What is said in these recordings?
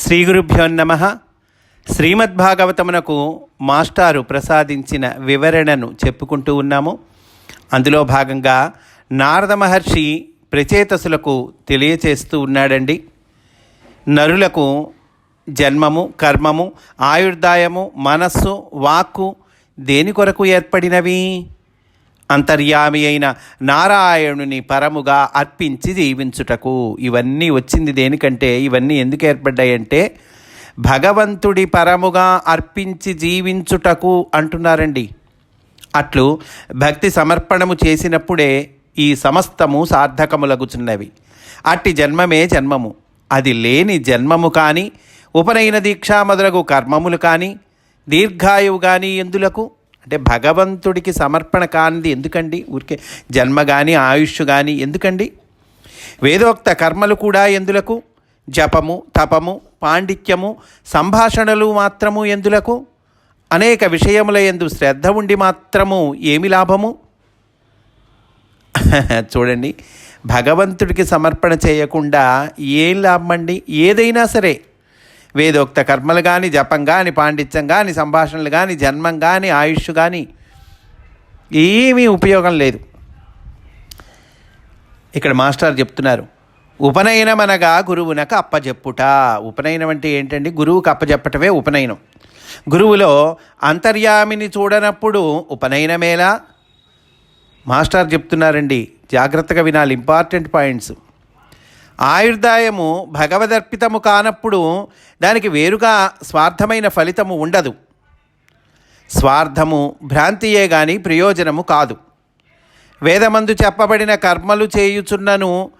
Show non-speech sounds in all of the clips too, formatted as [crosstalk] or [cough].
శ్రీ గురుభ్యో నమ. శ్రీమద్భాగవతమునకు మాస్టారు ప్రసాదించిన వివరణను చెప్పుకుంటూ ఉన్నాము. అందులో భాగంగా నారద మహర్షి ప్రచేతసులకు తెలియచేస్తూ ఉన్నాడండి. నరులకు జన్మము కర్మము ఆయుర్దాయము మనస్సు వాక్కు దేని కొరకు ఏర్పడినవి? అంతర్యామి అయిన నారాయణుని పరముగా అర్పించి జీవించుటకు ఇవన్నీ వచ్చింది దేనికంటే ఇవన్నీ ఎందుకు ఏర్పడ్డాయంటే భగవంతుడి పరముగా అర్పించి జీవించుటకు అంటున్నారండి. అట్లు భక్తి సమర్పణము చేసినప్పుడే ఈ సమస్తము సార్థకములగుచున్నవి. అట్టి జన్మమే జన్మము. అది లేని జన్మము కానీ ఉపనయన దీక్ష మొదలగు కర్మములు కానీ దీర్ఘాయువు కానీ ఎందులకు? అంటే భగవంతుడికి సమర్పణ కానిది ఎందుకండి? ఊరికే జన్మ కానీ ఆయుష్ కానీ ఎందుకండి? వేదోక్త కర్మలు కూడా ఎందులకు? జపము తపము పాండిత్యము సంభాషణలు మాత్రము ఎందులకు? అనేక విషయముల ఎందు శ్రద్ధ ఉండి మాత్రము ఏమి లాభము? [laughs] చూడండి భగవంతుడికి సమర్పణ చేయకుండా ఏం లాభం అండి ఏదైనా సరే. వేదోక్త కర్మలు కానీ జపం కానీ పాండిత్యం కానీ సంభాషణలు కానీ జన్మం కానీ ఆయుష్ కానీ ఏమీ ఉపయోగం లేదు. ఇక్కడ మాస్టర్ చెప్తున్నారు ఉపనయనం అనగా గురువునకు అప్పజెప్పుట. ఉపనయనం అంటే ఏంటండి? గురువుకు అప్పజెప్పటమే ఉపనయనం. గురువులో అంతర్యామిని చూడనప్పుడు ఉపనయనమేలా? మాస్టర్ చెప్తున్నారండి జాగ్రత్తగా వినాలి ఇంపార్టెంట్ పాయింట్స్. ఆయుర్దాయము భగవదర్పితము కానప్పుడు దానికి వేరుగా స్వార్థమైన ఫలితము ఉండదు. స్వార్థము భ్రాంతియే గాని ప్రయోజనము కాదు. వేదమందు చెప్పబడిన కర్మలు చేయుచున్నను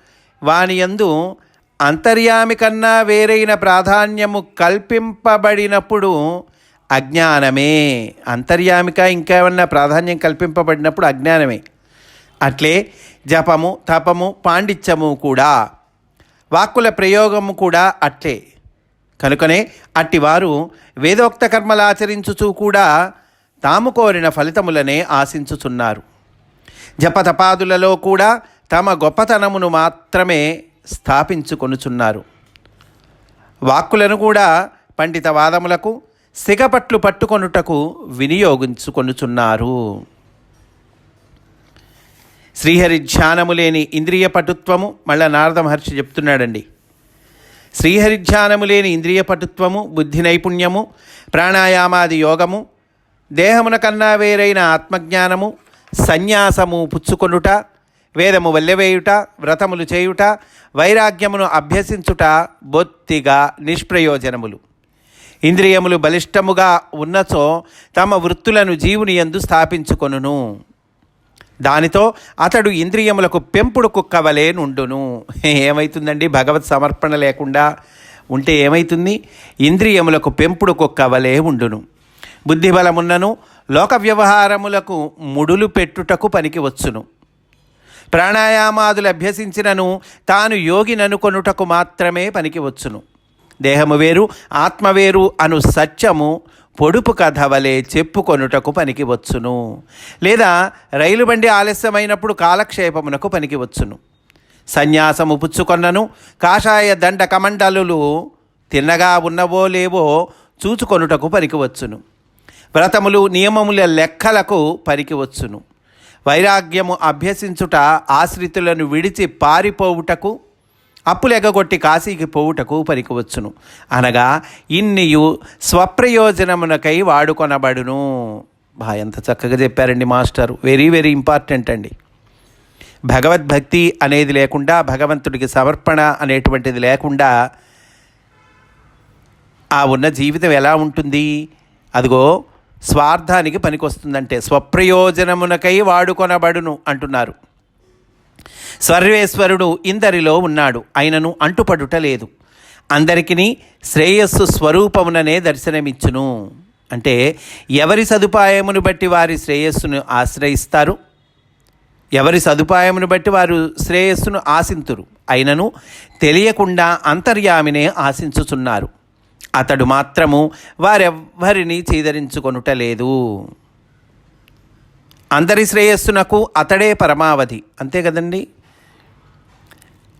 వాని యందు అంతర్యామి కన్నా వేరైన ప్రాధాన్యము కల్పింపబడినప్పుడు అజ్ఞానమే. అంతర్యామిక ఇంకేమన్నా ప్రాధాన్యం కల్పింపబడినప్పుడు అజ్ఞానమే. అట్లే జపము తపము పాండిత్యము కూడా వాక్కుల ప్రయోగము కూడా అట్లే. కనుకనే అట్టివారు వేదోక్త కర్మలు ఆచరించుచూ కూడా తాము కోరిన ఫలితములనే ఆశించుచున్నారు. జపతపాదులలో కూడా తమ గొప్పతనమును మాత్రమే స్థాపించుకొనుచున్నారు. వాక్కులను కూడా పండిత వాదములకు సిగపట్లు పట్టుకొనుటకు వినియోగించుకొనుచున్నారు. శ్రీహరి ధ్యానము లేని ఇంద్రియ పటుత్వము మళ్ళా నారద మహర్షి చెప్తున్నాడండి. శ్రీహరి ధ్యానము లేని ఇంద్రియ పటుత్వము బుద్ధి నైపుణ్యము ప్రాణాయామాది యోగము దేహమున కన్నా వేరైన ఆత్మజ్ఞానము సన్యాసము పుచ్చుకొనుట వేదము వల్లెవేయుట వ్రతములు చేయుట వైరాగ్యమును అభ్యసించుట బొత్తిగా నిష్ప్రయోజనములు. ఇంద్రియములు బలిష్టముగా ఉన్నచో తమ వృత్తులను జీవుని యందు స్థాపించుకొనును. దానితో అతడు ఇంద్రియములకు పెంపుడు కుక్కవలే నుండును [laughs] ఏమవుతుందండి భగవత్ సమర్పణ లేకుండా ఉంటే ఏమవుతుంది ఇంద్రియములకు పెంపుడు కుక్క వలె ఉండును. బుద్ధిబలమున్నను లోక వ్యవహారములకు ముడులు పెట్టుటకు పనికి వచ్చును. ప్రాణాయామాదులు అభ్యసించినను తాను యోగిననుకొనుటకు మాత్రమే పనికి వచ్చును. దేహము వేరు ఆత్మ వేరు అను సత్యము పొడుపు కథ వలె చెప్పుకొనుటకు పనికి వచ్చును లేదా రైలు బండి ఆలస్యమైనప్పుడు కాలక్షేపమునకు పనికి వచ్చును సన్యాసము పుచ్చుకొన్నను కాషాయ దండ కమండలులు తిన్నగా ఉన్నవో లేవో చూచుకొనుటకు పనికి వచ్చును వ్రతములు నియమముల లెక్కలకు పనికి వచ్చును వైరాగ్యము అభ్యసించుట ఆశ్రితులను విడిచి పారిపోవుటకు అప్పులెగగొట్టి కాశీకి పోవుటకు పనికివచ్చును అనగా ఇన్నియు స్వప్రయోజనమునకై వాడుకొనబడును. బా ఎంత చక్కగా చెప్పారండి మాస్టర్. వెరీ వెరీ ఇంపార్టెంట్ అండి. భగవద్భక్తి అనేది లేకుండా భగవంతుడికి సమర్పణ అనేటువంటిది లేకుండా ఆ ఉన్న జీవితం ఎలా ఉంటుంది? అదిగో స్వార్థానికి పనికొస్తుందంటే స్వప్రయోజనమునకై వాడుకొనబడును అంటున్నారు. సర్వేశ్వరుడు ఇందరిలో ఉన్నాడు ఆయనను అంటుపడుట లేదు. అందరికీ శ్రేయస్సు స్వరూపముననే దర్శనమిచ్చును. అంటే ఎవరి సదుపాయమును బట్టి వారి శ్రేయస్సును ఆశ్రయిస్తారు? ఎవరి సదుపాయమును బట్టి వారు శ్రేయస్సును ఆశింతురు? అయినను తెలియకుండా అంతర్యామినే ఆశించుచున్నారు. అతడు మాత్రము వారెవ్వరిని చీదరించుకొనుట లేదు. అందరి శ్రేయస్సునకు అతడే పరమావధి. అంతే కదండి?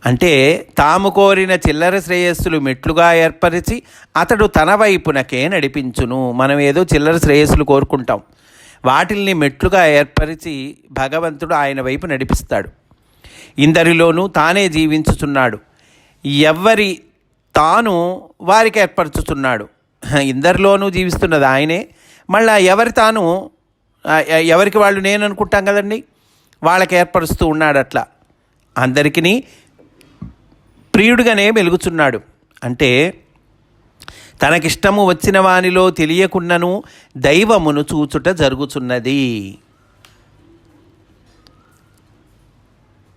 అంటే తాము కోరిన చిల్లర శ్రేయస్సులు మెట్లుగా ఏర్పరిచి అతడు తన వైపునకే నడిపించును. మనం ఏదో చిల్లర శ్రేయస్సులు కోరుకుంటాం. వాటిల్ని మెట్లుగా ఏర్పరిచి భగవంతుడు ఆయన వైపు నడిపిస్తాడు. ఇందరిలోనూ తానే జీవించుచున్నాడు. ఎవ్వరి తాను వారికి ఏర్పరచుతున్నాడు ఇందరిలోనూ జీవిస్తున్నది ఆయనే. మళ్ళా ఎవరి తాను ఎవరికి వాళ్ళు నేను అనుకుంటాం కదండి? వాళ్ళకి ఏర్పరుస్తూ ఉన్నాడు అట్లా. అందరికీ ప్రియుడుగానే వెలుగుచున్నాడు అంటే తనకిష్టము వచ్చిన వానిలో తెలియకున్నను దైవమును చూచుట జరుగుచున్నది.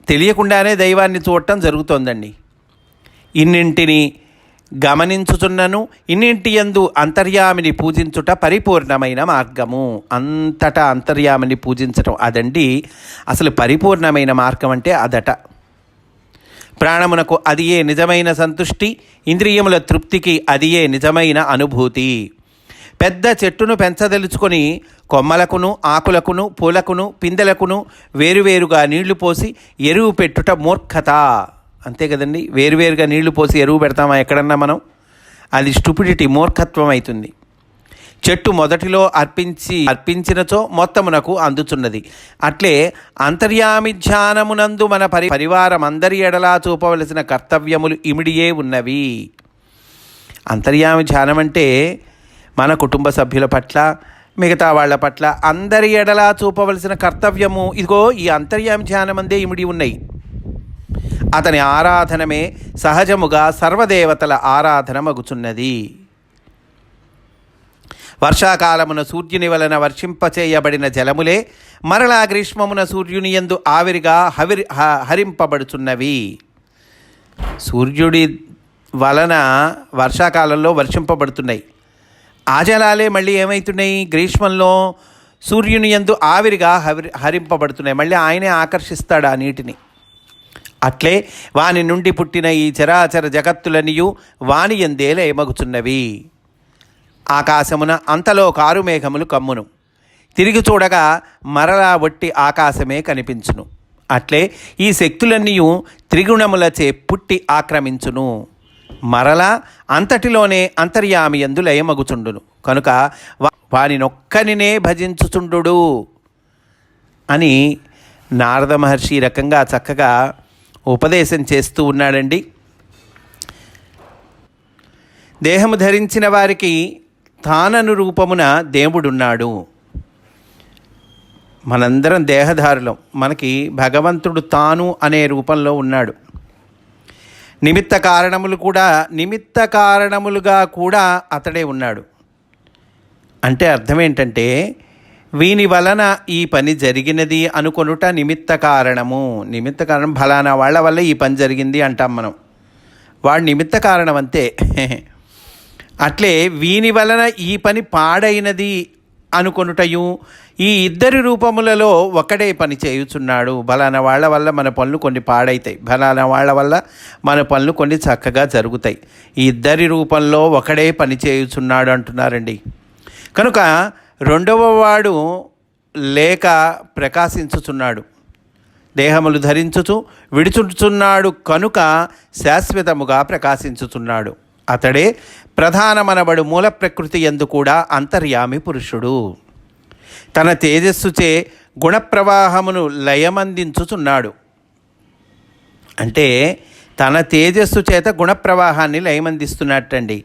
తెలియకుండానే దైవాన్ని చూడటం జరుగుతోందండి. ఇన్నింటిని గమనించుచున్నను. ఇన్నింటి యందు అంతర్యామిని పూజించుట పరిపూర్ణమైన మార్గము. అంతటా అంతర్యామిని పూజించటం అదండి అసలు పరిపూర్ణమైన మార్గం అంటే అదట. ప్రాణమునకు అదియే నిజమైన సంతుష్టి? ఇంద్రియముల తృప్తికి అదియే నిజమైన అనుభూతి? పెద్ద చెట్టును పెంచదలుచుకొని కొమ్మలకును ఆకులకును పూలకును పిందెలకును వేరువేరుగా నీళ్ళు పోసి ఎరువు పెట్టుట మూర్ఖత. అంతే కదండి? వేరువేరుగా నీళ్ళు పోసి ఎరువు పెడతామా ఎక్కడన్నా మనం? అది స్టూపిడిటీ మూర్ఖత్వం అవుతుంది చెట్టు మొదటిలో అర్పించి అర్పించినచో మొత్తమునకు అందుచున్నది. అట్లే అంతర్యామి ధ్యానమునందు మన పరి పరివారం అందరి ఎడలా చూపవలసిన కర్తవ్యములు ఇమిడియే ఉన్నవి. అంతర్యామి ధ్యానం అంటే మన కుటుంబ సభ్యుల పట్ల మిగతా వాళ్ళ పట్ల అందరి ఎడలా చూపవలసిన కర్తవ్యము. ఇదిగో ఈ అంతర్యామి ధ్యానమందే ఇమిడి ఉన్నాయి. అతని ఆరాధనమే సహజముగా సర్వదేవతల ఆరాధన మగుచున్నది వర్షాకాలమున సూర్యుని వలన వర్షింపచేయబడిన జలములే మరలా గ్రీష్మమున సూర్యుని యందు ఆవిరిగా హవిరి హ- హరింపబడుచున్నవి. సూర్యుడి వలన వర్షాకాలంలో వర్షింపబడుతున్నాయి. ఆ జలాలే మళ్ళీ ఏమవుతున్నాయి గ్రీష్మంలో సూర్యుని యందు ఆవిరిగా హరి హరింపబడుతున్నాయి. మళ్ళీ ఆయనే ఆకర్షిస్తాడు ఆ నీటిని? అట్లే వాని నుండి పుట్టిన ఈ చరాచర జగత్తులనియు వాని ఎందే లయమగుచున్నవి ఆకాశమున అంతలో కారుమేఘములు కమ్మును. తిరిగి చూడగా మరలా వట్టి ఆకాశమే కనిపించును. అట్లే ఈ శక్తులన్నీ త్రిగుణములచే పుట్టి ఆక్రమించును. మరలా అంతటిలోనే అంతర్యామి ఎందు లయమగుచుండును కనుక వా- వానినొక్కనినే భజించుచుండు అని నారద మహర్షి రకంగా చక్కగా ఉపదేశం చేస్తూ ఉన్నాడండి. దేహము ధరించిన వారికి తానను రూపమున దేవుడున్నాడు. మనందరం దేహధారులం. మనకి భగవంతుడు తాను అనే రూపంలో ఉన్నాడు. నిమిత్త కారణములు కూడా నిమిత్త కారణములుగా కూడా అతడే ఉన్నాడు. అంటే అర్థం ఏంటంటే వీని వలన ఈ పని జరిగినది అనుకొనుట నిమిత్త కారణము. నిమిత్త కారణం ఫలానా వాళ్ళ వల్ల ఈ పని జరిగింది అంటాం మనం. వాడు నిమిత్త కారణం అంతే అట్లే వీని వలన ఈ పని పాడైనది అనుకొనుటయు ఈ ఇద్దరి రూపములలో ఒకడే పని చేయుచున్నాడు. బలానా వాళ్ళ వల్ల మన పనులు కొన్ని పాడైతాయి. బలానా వాళ్ళ వల్ల మన పనులు కొన్ని చక్కగా జరుగుతాయి. ఈ ఇద్దరి రూపంలో ఒకడే పని చేయుచున్నాడు అంటున్నారండి. కనుక రెండవ వాడు లేక ప్రకాశించుచున్నాడు. దేహములు ధరించుచు విడుచుచున్నాడు కనుక శాశ్వతముగా ప్రకాశించుచున్నాడు. అతడే ప్రధానమనబడు మూల ప్రకృతి ఎందు కూడా అంతర్యామి పురుషుడు. తన తేజస్సుచే గుణప్రవాహమును లయమందించుచున్నాడు. అంటే తన తేజస్సు చేత గుణప్రవాహాన్ని లయమందిస్తున్నట్టండి.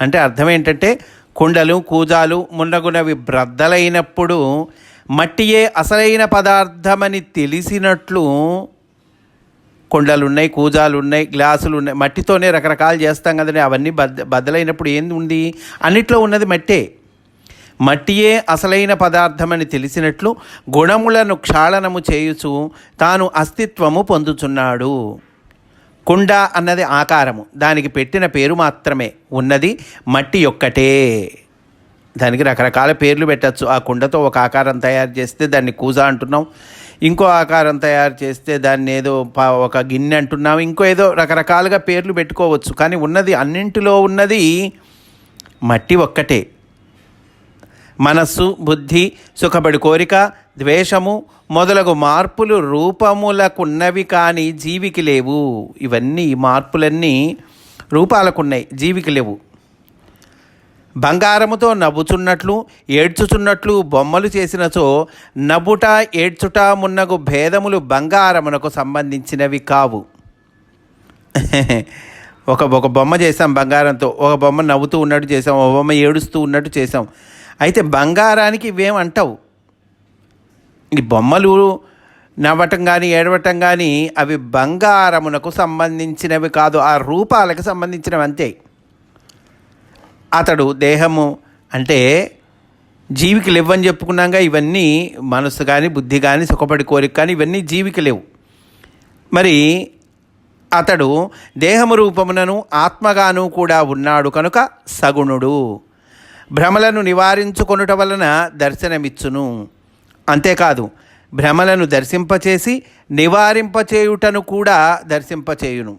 అంటే అర్థం ఏంటంటే కుండలు కూజాలు మున్నగునవి బ్రద్దలైనప్పుడు మట్టియే అసలైన పదార్థమని తెలిసినట్లు కుండలు ఉన్నాయి కూజాలు ఉన్నాయి గ్లాసులు ఉన్నాయి మట్టితోనే రకరకాలు చేస్తాం కదండి అవన్నీ బద్ద బద్దలైనప్పుడు ఏంది ఉంది? అన్నిట్లో ఉన్నది మట్టే. మట్టియే అసలైన పదార్థమని తెలిసినట్లు గుణములను క్షాళనము చేయుచు తాను అస్తిత్వము పొందుచున్నాడు. కుండ అన్నది ఆకారము. దానికి పెట్టిన పేరు మాత్రమే. ఉన్నది మట్టి ఒక్కటే. దానికి రకరకాల పేర్లు పెట్టచ్చు. ఆ కుండతో ఒక ఆకారం తయారు చేస్తే దాన్ని కూజ అంటున్నాం. ఇంకో ఆకారం తయారు చేస్తే దాన్ని ఏదో ఒక గిన్నె అంటున్నాం. ఇంకో ఏదో రకరకాలుగా పేర్లు పెట్టుకోవచ్చు. కానీ ఉన్నది అన్నింటిలో ఉన్నది మట్టి ఒక్కటే. మనస్సు బుద్ధి సుఖపడి కోరిక ద్వేషము మొదలగు మార్పులు రూపములకున్నవి కానీ జీవికి లేవు. ఇవన్నీ ఈ మార్పులన్నీ రూపాలకున్నాయి జీవికి లేవు. బంగారముతో నవ్వుచున్నట్లు ఏడ్చుచున్నట్లు బొమ్మలు చేసినచో నవ్వుట ఏడ్చుట మున్నగు భేదములు బంగారమునకు సంబంధించినవి కావు. ఒక ఒక బొమ్మ చేసాం బంగారంతో ఒక బొమ్మ నవ్వుతూ ఉన్నట్టు చేసాం ఒక బొమ్మ ఏడుస్తూ ఉన్నట్టు చేసాం అయితే బంగారానికి ఇవేం అంటావు. ఈ బొమ్మలు నవ్వటం కానీ ఏడవటం కానీ అవి బంగారమునకు సంబంధించినవి కాదు ఆ రూపాలకు సంబంధించినవి అంతే. అతడు దేహము అంటే జీవికి లేవని చెప్పుకున్నాక ఇవన్నీ మనసు కానీ బుద్ధి కానీ సుఖపడి కోరిక కానీ ఇవన్నీ జీవికి లేవు. మరి అతడు దేహము రూపమునను ఆత్మగాను కూడా ఉన్నాడు కనుక సగుణుడు. భ్రమలను నివారించుకొనుట వలన దర్శనమిచ్చును. అంతేకాదు భ్రమలను దర్శింపచేసి నివారింపచేయుటను కూడా దర్శింపచేయును.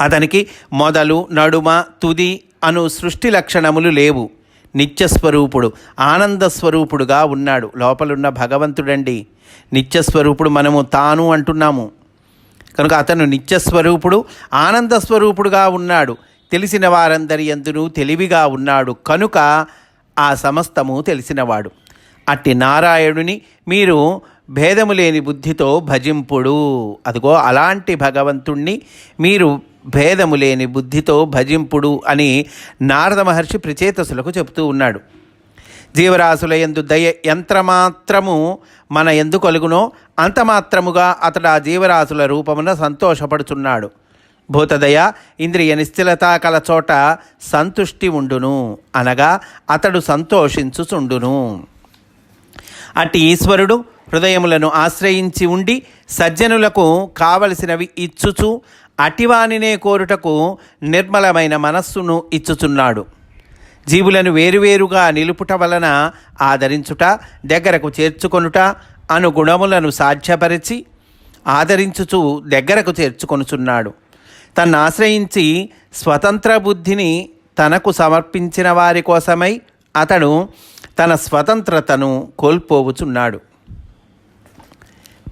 అతనికి మొదలు నడుమ తుది అను సృష్టి లక్షణములు లేవు. నిత్యస్వరూపుడు ఆనంద స్వరూపుడుగా ఉన్నాడు. లోపలున్న భగవంతుడండి. నిత్యస్వరూపుడు మనము తాను అంటున్నాము. కనుక అతను నిత్యస్వరూపుడు ఆనంద స్వరూపుడుగా ఉన్నాడు. తెలిసిన వారందరి ఎందునూ తెలివిగా ఉన్నాడు కనుక ఆ సమస్తము తెలిసినవాడు. అట్టి నారాయణుని మీరు భేదము లేని బుద్ధితో భజింపుడు. అదిగో అలాంటి భగవంతుణ్ణి మీరు భేదము లేని బుద్ధితో భజింపుడు అని నారద మహర్షి ప్రచేతసులకు చెబుతూ ఉన్నాడు. జీవరాశుల ఎందు దయ యంత్రమాత్రము మన ఎందు కలుగునో అంతమాత్రముగా అతడు ఆ జీవరాశుల రూపమున సంతోషపడుచున్నాడు. భూతదయ ఇంద్రియ నిశ్చలత కల చోట సంతుష్టి ఉండును. అనగా అతడు సంతోషించుచుండును. అట్టి ఈశ్వరుడు హృదయములను ఆశ్రయించి ఉండి సజ్జనులకు కావలసినవి ఇచ్చుచు అటివానినే కోరుటకు నిర్మలమైన మనస్సును ఇచ్చుచున్నాడు. జీవులను వేరువేరుగా నిలుపుట వలన ఆదరించుట దగ్గరకు చేర్చుకొనుట అను గుణములను సాధ్యపరిచి ఆదరించుచు దగ్గరకు చేర్చుకొనుచున్నాడు. తన్ను ఆశ్రయించి స్వతంత్ర బుద్ధిని తనకు సమర్పించిన వారి కోసమై అతడు తన స్వతంత్రతను కోల్పోవుచున్నాడు.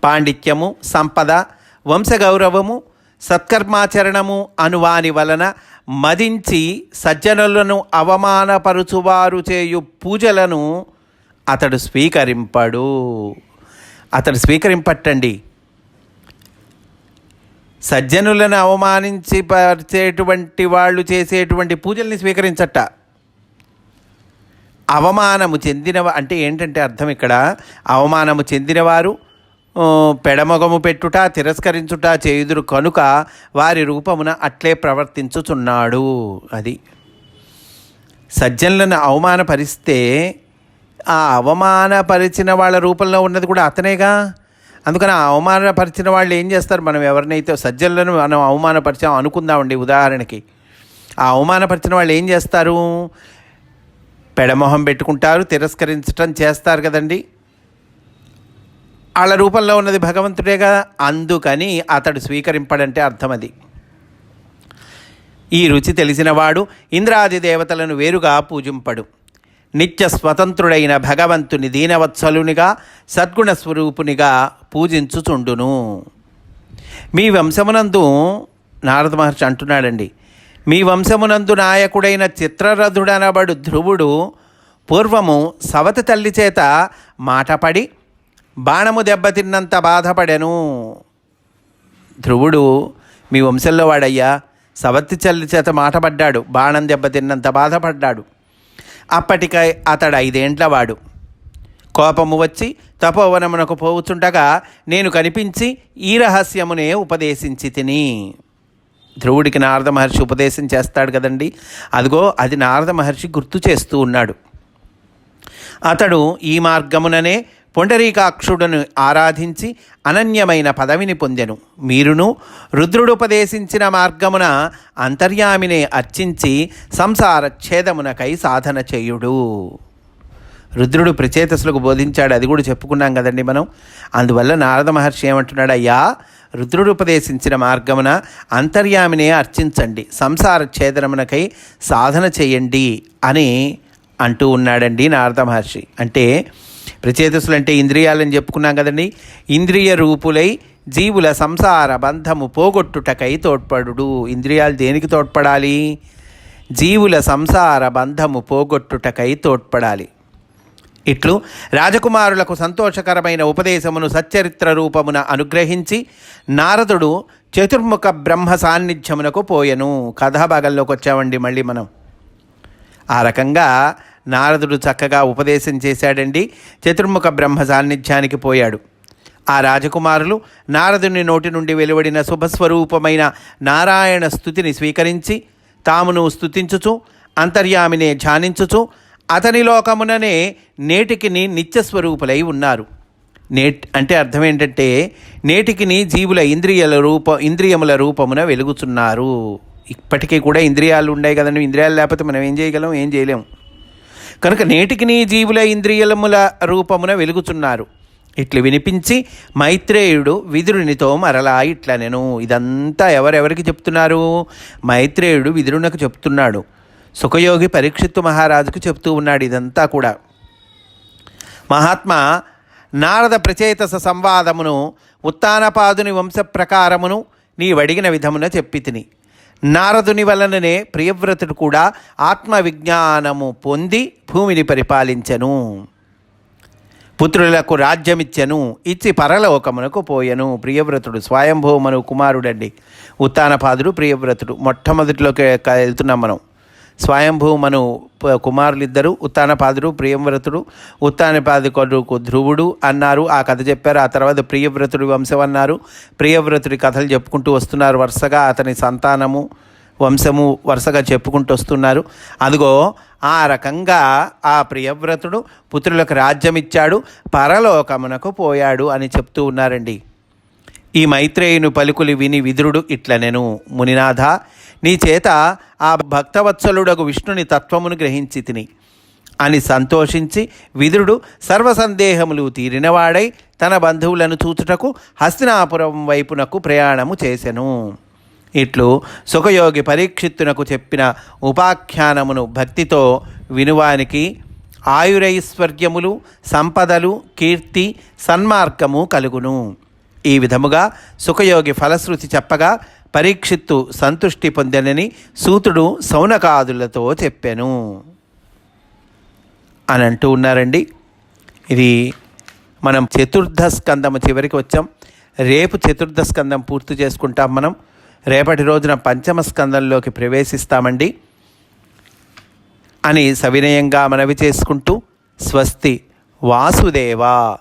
పాండిత్యము సంపద వంశగౌరవము సత్కర్మాచరణము అనువాని వలన మదించి సజ్జనులను అవమానపరుచువారు చేయు పూజలను అతడు స్వీకరింపడు. అతడు స్వీకరింపట్టండి. సజ్జనులను అవమానించి పరిచేటువంటి వాళ్ళు చేసేటువంటి పూజల్ని స్వీకరించట. అవమానము చెందిన అంటే ఏంటంటే అర్థం ఇక్కడ అవమానము చెందినవారు పెడమగము పెడమొగము పెట్టుట తిరస్కరించుట చేయుదురు కనుక వారి రూపమున అట్లే ప్రవర్తించుచున్నాడు అది. సజ్జనులను అవమానపరిస్తే ఆ అవమానపరిచిన వాళ్ళ రూపంలో ఉన్నది కూడా అతనేగా? అందుకని ఆ అవమానపరిచిన వాళ్ళు ఏం చేస్తారు? మనం ఎవరినైతే సజ్జనులను మనం అవమానపరిచాం అనుకుందామండి ఉదాహరణకి. ఆ అవమానపరిచిన వాళ్ళు ఏం చేస్తారు? పెడమొహం పెట్టుకుంటారు తిరస్కరించటం చేస్తారు కదండి. వాళ్ళ రూపంలో ఉన్నది భగవంతుడే కదా. అందుకని అతడు స్వీకరింపడంటే అర్థం అది. ఈ రుచి తెలిసినవాడు ఇంద్రాది దేవతలను వేరుగా పూజింపడు. నిత్య స్వతంత్రుడైన భగవంతుని దీనవత్సలునిగా సద్గుణ స్వరూపునిగా పూజించుచుండును. మీ వంశమునందు నారద మహర్షి అంటున్నాడండి మీ వంశమునందు నాయకుడైన చిత్రరథుడనబడు ధ్రువుడు పూర్వము సవతి తల్లి చేత మాటపడి బాణము దెబ్బతిన్నంత బాధపడెను. ధ్రువుడు మీ వంశంలో వాడయ్యా సవతి చల్లి చేత మాటపడ్డాడు బాణం దెబ్బతిన్నంత బాధపడ్డాడు. అప్పటికై అతడు ఐదేండ్ల వాడు. కోపము వచ్చి తపోవనమునకు పోవుచుండగా నేను కనిపించి ఈ రహస్యమునే ఉపదేశించి తిని. ధ్రువుడికి నారద మహర్షి ఉపదేశం చేస్తాడు కదండి. అదిగో అది నారద మహర్షి గుర్తు చేస్తూ ఉన్నాడు. అతడు ఈ మార్గముననే పొండరీకాక్షుడును ఆరాధించి అనన్యమైన పదవిని పొందెను. మీరును రుద్రుడుపదేశించిన మార్గమున అంతర్యామినే అర్చించి సంసార ఛేదమునకై సాధన చేయుడు. రుద్రుడు ప్రచేతసులకు బోధించాడు అది కూడా చెప్పుకున్నాం కదండి మనం. అందువల్ల నారద మహర్షి ఏమంటున్నాడు అయ్యా రుద్రుడు ఉపదేశించిన మార్గమున అంతర్యామినే అర్చించండి సంసార ఛేదనమునకై సాధన చేయండి అని అంటూ ఉన్నాడండి నారద మహర్షి. అంటే ప్రచేతసులు అంటే ఇంద్రియాలని చెప్పుకున్నాం కదండి. ఇంద్రియ రూపులై జీవుల సంసార బంధము పోగొట్టుటకై తోడ్పడు ఇంద్రియాలు దేనికి తోడ్పడాలి? జీవుల సంసార బంధము పోగొట్టుటకై తోడ్పడాలి. ఇట్లు రాజకుమారులకు సంతోషకరమైన ఉపదేశమును సచ్చరిత్ర రూపమున అనుగ్రహించి నారదుడు చతుర్ముఖ బ్రహ్మ సాన్నిధ్యమునకు పోయెను. కథాభాగంలోకి వచ్చామండి మళ్ళీ మనం. ఆ రకంగా నారదుడు చక్కగా ఉపదేశం చేశాడండి. చతుర్ముఖ బ్రహ్మ సాన్నిధ్యానికి పోయాడు. ఆ రాజకుమారులు నారదుని నోటి నుండి వెలువడిన శుభస్వరూపమైన నారాయణ స్థుతిని స్వీకరించి తామును స్థుతించుచు అంతర్యామినే ధ్యానించుచు అతని లోకముననే నేటికిని నిత్యస్వరూపులై ఉన్నారు. నేట్ అంటే అర్థం ఏంటంటే నేటికిని జీవుల ఇంద్రియల రూప ఇంద్రియముల రూపమున వెలుగుతున్నారు ఇప్పటికీ కూడా ఇంద్రియాలు ఉన్నాయి కదండి. ఇంద్రియాలు లేకపోతే మనం ఏం చేయగలం? ఏం చేయలేము కనుక నేటికిని జీవుల ఇంద్రియముల రూపమున వెలుగుతున్నారు ఇట్లు వినిపించి మైత్రేయుడు విదురునితో మరలా ఇట్లా నేను ఇదంతా ఎవరెవరికి చెప్తున్నారు? మైత్రేయుడు విదురునకు చెప్తున్నాడు. సుఖయోగి పరీక్షిత్తు మహారాజుకు చెప్తూ ఉన్నాడు ఇదంతా కూడా. మహాత్మా నారద ప్రచేతస సంవాదమును ఉత్తానపాదుని వంశ ప్రకారమును నీవడిగిన విధమున చెప్పి తిని. నారదుని వలననే ప్రియవ్రతుడు కూడా ఆత్మవిజ్ఞానము పొంది భూమిని పరిపాలించెను. పుత్రులకు రాజ్యమిచ్చెను ఇచ్చి పరలోకమునకు పోయెను. ప్రియవ్రతుడు స్వయంభూమను కుమారుడండి. ఉత్తానపాదుడు ప్రియవ్రతుడు. మొట్టమొదటిలోకి వెళ్తున్నాం మనం. స్వయంభూమను ప- కుమారులిద్దరు ఉత్తానపాదుడు ప్రియవ్రతుడు ఉత్తానపాది కొడుకు ధ్రువుడు అన్నారు. ఆ కథ చెప్పారు. ఆ తర్వాత ప్రియవ్రతుడి వంశం అన్నారు. ప్రియవ్రతుడి కథలు చెప్పుకుంటూ వస్తున్నారు. వరుసగా అతని సంతానము వంశము వరుసగా చెప్పుకుంటూ వస్తున్నారు. అదిగో ఆ రకంగా ఆ ప్రియవ్రతుడు పుత్రులకు రాజ్యం ఇచ్చాడు పరలోకమునకు పోయాడు అని చెప్తూ ఉన్నారండి. ఈ మైత్రేయుని పలుకులు విని విదురుడు ఇట్లనెను మునినాథ నీ చేత ఆ భక్తవత్సలుడగు విష్ణుని తత్వమును గ్రహించి తిని. అని సంతోషించి విదురుడు సర్వసందేహములు తీరినవాడై తన బంధువులను చూచుటకు హస్తినాపురం వైపునకు ప్రయాణము చేసెను. ఇట్లు సుఖయోగి పరీక్షిత్తునకు చెప్పిన ఉపాఖ్యానమును భక్తితో వినువానికి ఆయురైశ్వర్యములు సంపదలు కీర్తి సన్మార్గము కలుగును. ఈ విధముగా సుఖయోగి ఫలశ్రుతి చెప్పగా పరీక్షిత్తు సంతుష్టి పొందనని సూతుడు సౌనకాదులతో చెప్పాను. అని అంటూ ఉన్నారండి. ఇది మనం చతుర్థ స్కందము చివరికి వచ్చాం. రేపు చతుర్థ స్కందం పూర్తి చేసుకుంటాం మనం. రేపటి రోజున పంచమ స్కందంలోకి ప్రవేశిస్తామండి. అని సవినయంగా మనవి చేసుకుంటూ స్వస్తి వాసుదేవా.